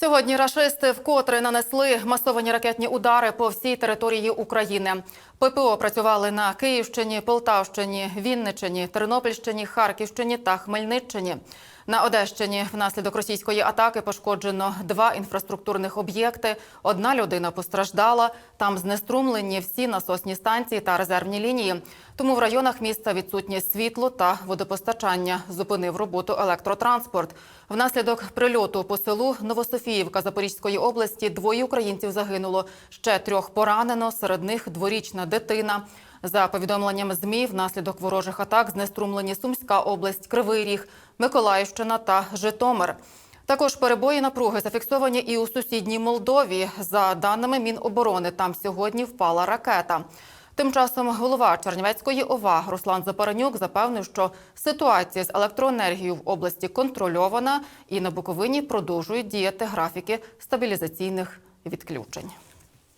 Сьогодні рашисти вкотре нанесли масовані ракетні удари по всій території України. ППО працювали на Київщині, Полтавщині, Вінниччині, Тернопільщині, Харківщині та Хмельниччині. На Одещині внаслідок російської атаки пошкоджено два інфраструктурних об'єкти. Одна людина постраждала. Там знеструмлені всі насосні станції та резервні лінії. Тому в районах міста відсутнє світло та водопостачання. Зупинив роботу електротранспорт. Внаслідок прильоту по селу Новософіївка Запорізької області двоє українців загинуло. Ще трьох поранено. Серед них дворічна дитина. За повідомленням ЗМІ, внаслідок ворожих атак знеструмлені Сумська область, Кривий Ріг, Миколаївщина та Житомир. Також перебої напруги зафіксовані і у сусідній Молдові. За даними Міноборони, там сьогодні впала ракета. Тим часом голова Чернівецької ОВА Руслан Запаранюк запевнив, що ситуація з електроенергією в області контрольована і на Буковині продовжують діяти графіки стабілізаційних відключень.